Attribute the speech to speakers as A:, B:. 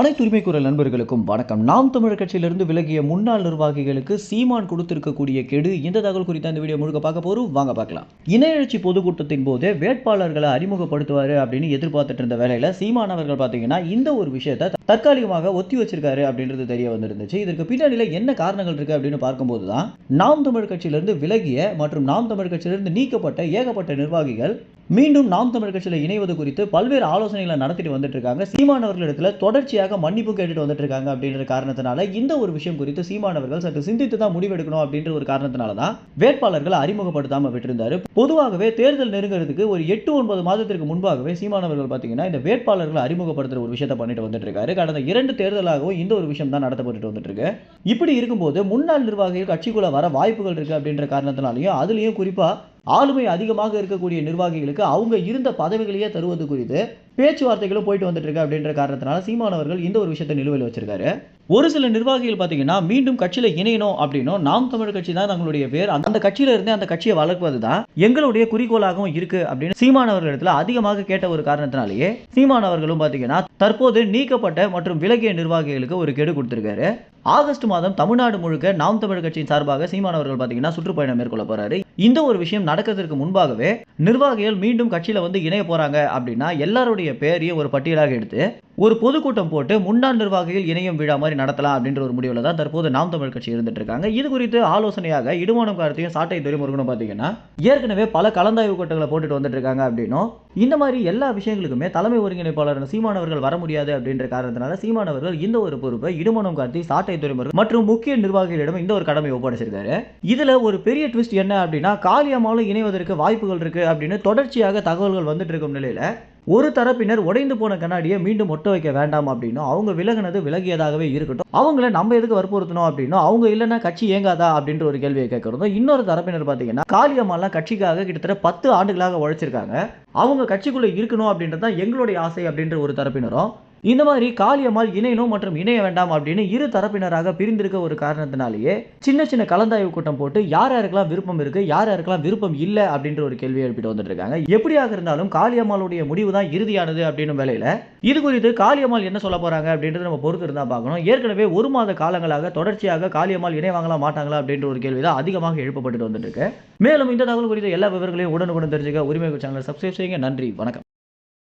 A: அனைத்து உரிமை குரல் நண்பர்களுக்கும் வணக்கம். நாம் தமிழர் கட்சியிலிருந்து விலகிய முன்னாள் நிர்வாகிகளுக்கு சீமான் கொடுத்திருக்கக்கூடிய கெடு இந்த தகவல் குறித்த இந்த வீடியோ முழுக்க பார்க்க போறோம். வாங்க பார்க்கலாம். இணையழ்ச்சி பொதுக்கூட்டத்தின் போது வேட்பாளர்களை அறிமுகப்படுத்துவாரு அப்படின்னு எதிர்பார்த்துட்டு இருந்த வேலையில சீமான் அவர்கள் பார்த்தீங்கன்னா இந்த ஒரு விஷயத்தை தற்காலிகமாக ஒத்தி வச்சிருக்காரு அப்படின்றது தெரிய வந்திருந்துச்சு. இதற்கு பின்னணியில என்ன காரணங்கள் இருக்கு அப்படின்னு பார்க்கும்போது தான் நாம் தமிழர் கட்சியிலிருந்து விலகிய மற்றும் நாம் தமிழர் கட்சியிலிருந்து நீக்கப்பட்ட ஏகப்பட்ட நிர்வாகிகள் மீண்டும் நாம் தமிழ் கட்சியில் இணைவது குறித்து பல்வேறு ஆலோசனைகளை நடத்திட்டு வந்துட்டு இருக்காங்க சீமான் தொடர்ச்சியாக மன்னிப்பு கேட்டுட்டு வந்துட்டு இருக்காங்க அப்படின்ற காரணத்தினால இந்த ஒரு விஷயம் குறித்து சீமானவர்கள் சற்று சிந்தித்து தான் முடிவெடுக்கணும் அப்படின்ற ஒரு காரணத்தினால தான் வேட்பாளர்களை அறிமுகப்படுத்தாம விட்டிருந்தாரு. பொதுவாகவே தேர்தல் நெருங்கிறதுக்கு ஒரு எட்டு ஒன்பது மாதத்திற்கு முன்பாகவே சீமானவர்கள் பார்த்தீங்கன்னா இந்த வேட்பாளர்களை அறிமுகப்படுத்துற ஒரு விஷயத்தை பண்ணிட்டு வந்துட்டு இருக்காரு கடந்த இரண்டு தேர்தலாகவும் இந்த ஒரு விஷயம் தான் நடத்தப்பட்டு வந்துட்டு இருக்கு இப்படி இருக்கும்போது முன்னாள் நிர்வாகிகள் கட்சிக்குள்ள வர வாய்ப்புகள் இருக்கு அப்படின்ற காரணத்தினாலையும் அதுலயும் குறிப்பா ஆளுமை அதிகமாக இருக்கக்கூடிய நிர்வாகிகளுக்கு அவங்க இருந்த பதவிகளையே தருவது குறித்து பேச்சுவார்த்தைகளும் போயிட்டு வந்துட்டு இருக்கு அப்படின்ற காரணத்தினால சீமானவர்கள் இந்த ஒரு விஷயத்தை நிலுவையில் வச்சிருக்காரு. ஒரு சில நிர்வாகிகள் பார்த்தீங்கன்னா மீண்டும் கட்சியில் இணையணும் அப்படின்னும் நாம் தமிழ் கட்சி தான் தங்களுடைய பேர் அந்த கட்சியில இருந்தே அந்த கட்சியை வளர்ப்பது தான் எங்களுடைய குறிக்கோளாகவும் இருக்கு அப்படின்னு சீமானவர்களிடத்தில் அதிகமாக கேட்ட ஒரு காரணத்தினாலேயே சீமானவர்களும் பார்த்தீங்கன்னா தற்போது நீக்கப்பட்ட மற்றும் விலகிய நிர்வாகிகளுக்கு ஒரு கெடு கொடுத்திருக்காரு. ஆகஸ்ட் மாதம் தமிழ்நாடு முழுக்க நாம் தமிழ் கட்சியின் சார்பாக சீமானவர்கள் பார்த்தீங்கன்னா சுற்றுப்பயணம் மேற்கொள்ள போறாரு. இந்த ஒரு விஷயம் நடக்கிறதுக்கு முன்பாகவே நிர்வாகிகள் மீண்டும் கட்சியில வந்து இணைய போறாங்க அப்படின்னா எல்லாருடைய பேரையும் ஒரு பட்டியலாக எடுத்து ஒரு பொதுக்கூட்டம் போட்டு முன்னாள் நிர்வாகிகள் இணையம் விழா மாதிரி நடத்தலாம் அப்படின்ற ஒரு முடிவில் தான் தற்போது நாம் தமிழ் கட்சி இருந்துட்டு இருக்காங்க. இது குறித்து ஆலோசனையாக இடுமானம் காரத்தையும் சாட்டை துறைமுருகனும் பார்த்தீங்கன்னா ஏற்கனவே பல கலந்தாய்வு கூட்டங்களை போட்டுட்டு வந்துட்டு இருக்காங்க அப்படின்னும் இந்த மாதிரி எல்லா விஷயங்களுக்குமே தலைமை ஒருங்கிணைப்பாளர் சீமானவர்கள் வர முடியாது அப்படின்ற காரணத்தினால சீமானவர்கள் இந்த ஒரு பொறுப்பை இடுமானம் கார்த்தி சாட்டை துறைமுருகன் மற்றும் முக்கிய நிர்வாகிகளிடம் இந்த ஒரு கடமை ஒப்படைச்சிருக்காரு. இதுல ஒரு பெரிய ட்விஸ்ட் என்ன அப்படின்னா காளியம்மாவும் இணைவதற்கு வாய்ப்புகள் இருக்கு அப்படின்னு தொடர்ச்சியாக தகவல்கள் வந்துட்டு இருக்கும் நிலையில ஒரு தரப்பினர் உடைந்து போன கண்ணாடியை மீண்டும் ஒட்ட வைக்க வேண்டாம் அப்படின்னும் அவங்க விலகினது விலகியதாகவே இருக்கட்டும். அவங்கள நம்ம எதுக்கு வற்புறுத்தணும் அப்படின்னும் அவங்க இல்லைன்னா கட்சி இயங்காதா அப்படின்ற ஒரு கேள்வியை கேட்கறதும் இன்னொரு தரப்பினர் பார்த்தீங்கன்னா காளியம்மாலாம் கட்சிக்காக கிட்டத்தட்ட பத்து ஆண்டுகளாக உழைச்சிருக்காங்க. அவங்க கட்சிக்குள்ளே இருக்கணும் அப்படின்றது தான் எங்களுடைய ஆசை அப்படின்ற ஒரு தரப்பினரும் இந்த மாதிரி காளியம்மாள் இணையணும் மற்றும் இணைய வேண்டாம் அப்படின்னு இரு தரப்பினராக பிரிந்திருக்க ஒரு காரணத்தினாலேயே சின்ன சின்ன கலந்தாய்வு கூட்டம் போட்டு யார் யாருக்கெல்லாம் விருப்பம் இருக்கு யார் யாருக்கெல்லாம் விருப்பம் இல்லை அப்படின்ற ஒரு கேள்வியை எழுப்பிட்டு வந்துட்டு இருக்காங்க எப்படியாக இருந்தாலும் காளியம்மாளுடைய முடிவு தான் இறுதியானது அப்படின்னு வேலையில இது குறித்து காளியம்மாள் என்ன சொல்ல போறாங்க அப்படின்றது நம்ம பொறுத்து இருந்தா பார்க்கணும். ஏற்கனவே ஒரு மாத காலங்களாக தொடர்ச்சியாக காளியம்மாள் இணைவாங்களா மாட்டாங்களா அப்படின்ற ஒரு கேள்வி தான் அதிகமாக எழுப்பப்பட்டு வந்துட்டு இருக்கு மேலும் இந்த தகவல் குறித்த எல்லா விவரங்களையும் உடனுக்குடன் தெரிஞ்சுக்க உரிமை சேனலை சப்ஸ்கிரைப் செய்யுங்க. நன்றி வணக்கம்.